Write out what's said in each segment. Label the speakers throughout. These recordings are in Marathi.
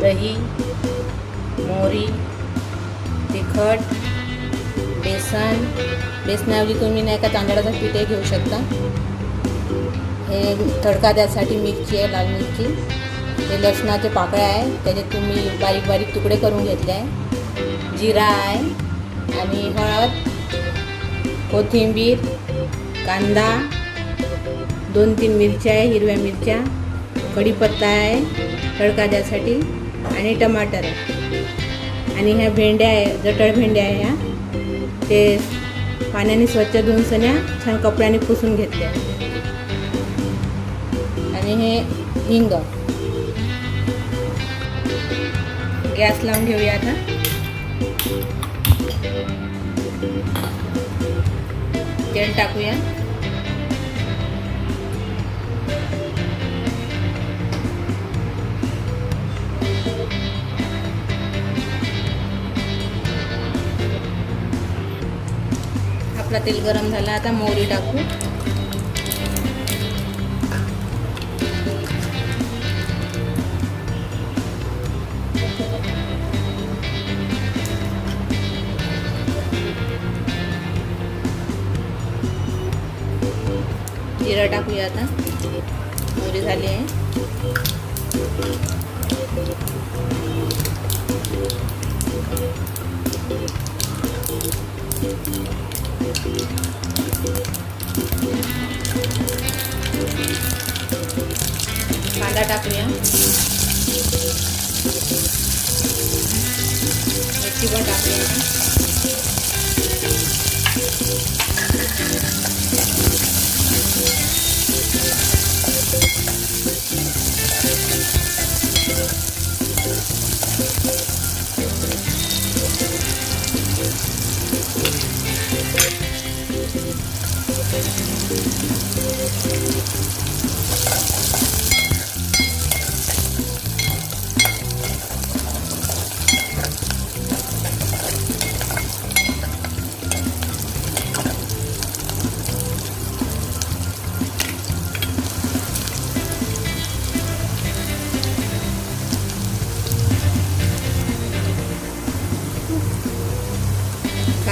Speaker 1: दही मोहरी तिखट बेसन. बेसनावली तुम्ही नाही का तांदळाचं पीठही घेऊ शकता. हे तडका द्यासाठी मिरची आहे लाल मिरची. हे लसणाचे पाकळ्या आहे त्याचे तुम्ही बारीक बारीक तुकडे करून घेतले आहे. जिरा आहे आणि हळद कोथिंबीर कांदा दोन तीन मिरच्या आहे हिरव्या मिरच्या. कढीपत्ता आहे तडका द्यासाठी आणि टमाटर. आहे आणि ह्या भेंड्या आहे जटळ भेंड्या आहे ह्या. ते पाण्याने स्वच्छ धुवून सण्या छान कपड्याने पुसून घेतल्या. आणि हे हिंग. गॅस लावून घेऊया आता. तेल टाकूया. आपला तेल गरम झाला आता मोहरी टाकू. जिरा टाकूया आता. मोहरी झाली आहे.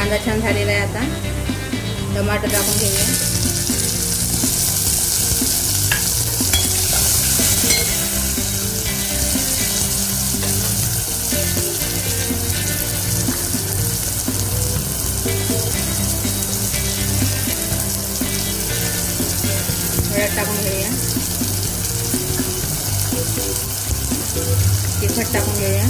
Speaker 1: कांदा छान झालेला आहे आता. टमाटर टाकून घेऊया. हळद टाकून घेऊया. तिखट टाकून घेऊया.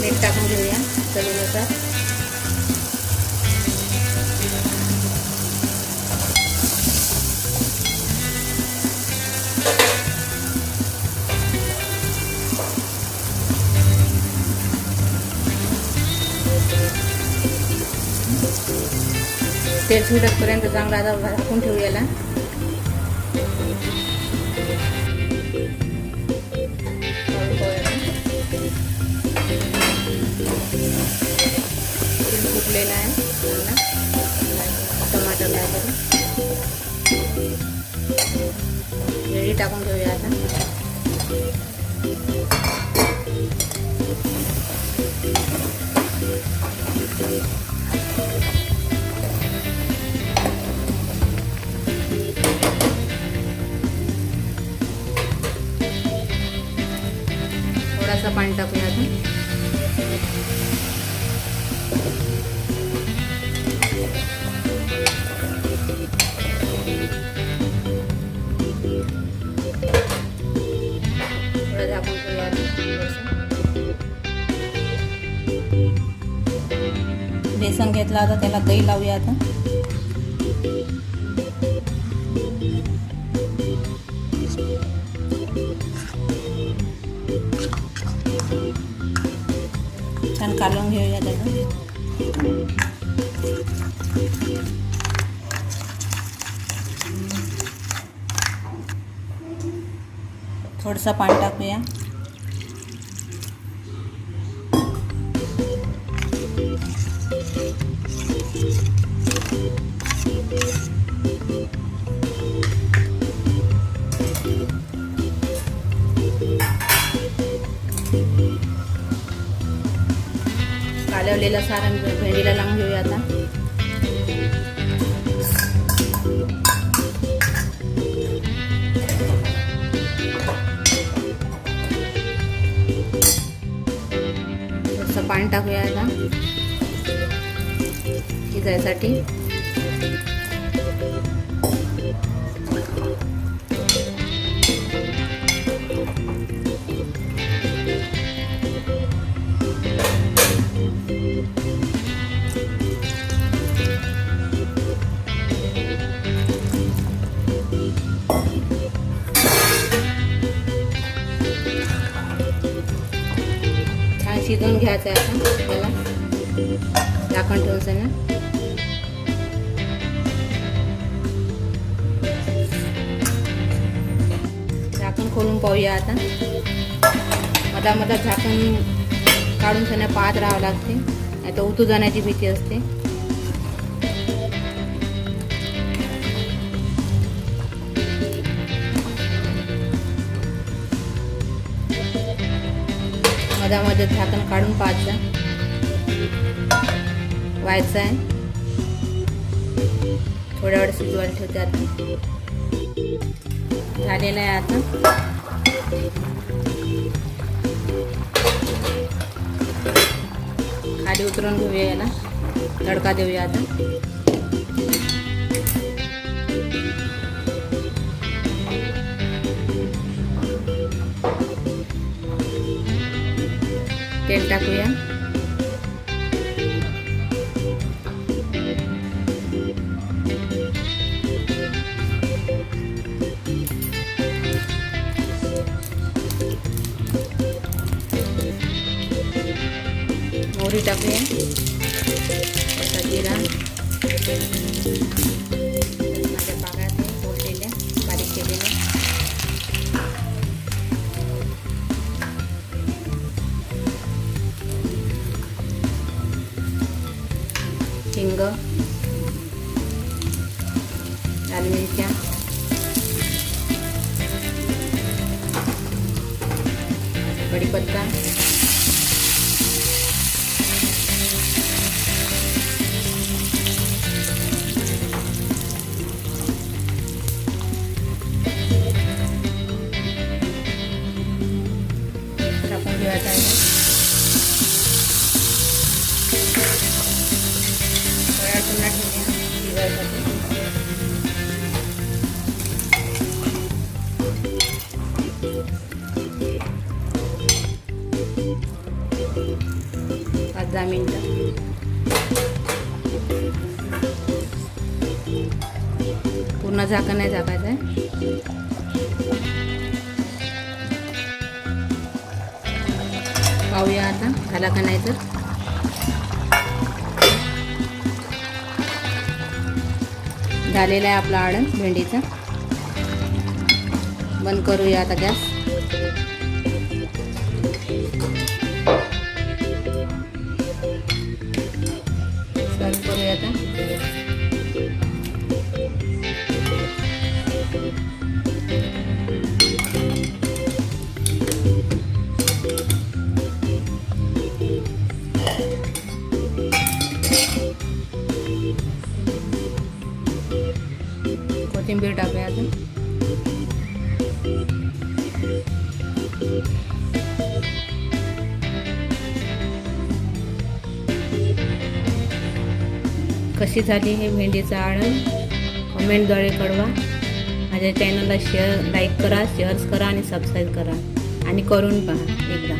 Speaker 1: मीठ टाकून घेऊया चवीनुसार तेल सुटतपर्यंत चांगला आता झाकून ठेवू याला आहे. चांगला टमाटर टाकून रेडी टाकून घेऊया आता. थोडासा पाणी टाकूया आता. बेसन घेतला आता त्याला दही लावूया आता. छान कालवून घेऊया त्याला. थोडंसं पाणी टाकूया. कालवलेलं सारा भेंडीला लावून घेऊया आता. थोडंसं पाणी टाकूया आता. शिजायसाठी. शिजवून घ्यायचं आहे आता त्याला. झाकण ठेवून ना. झाकण खोलून पाहूया आता. मधा मधा झाकण काढून सण्या पाहत राहावं लागते. नाही तर उतू जाण्याची भीती असते. मधामध्ये झाकण काढून पाहायचं. व्हायचं आहे. थोड्या वेळ शिजवायला ठेवते आता. झालेलं आहे आता. खाली उतरून घेऊया याला. तडका देऊया आता. तेल टाकूया. मोहरी टाकूया. जिरा. हिंग लाल मिरच्या. कढीपत्ता दहा मिनटं पूर्ण झाकण नाही झाकायचं आहे. पाहूया आता झाला का नाही तर. झालेला आहे आपला आडण भेंडीचा. बंद करूया आता गॅस. आता. कोथिंबीर टाकूया आता कशी झाली हे भेंडीचं आळण कमेंटद्वारे कळवा. माझ्या चॅनलला शेअर लाईक करा शेअर्स करा आणि सबस्क्राईब करा. आणि करून पहा एकदा.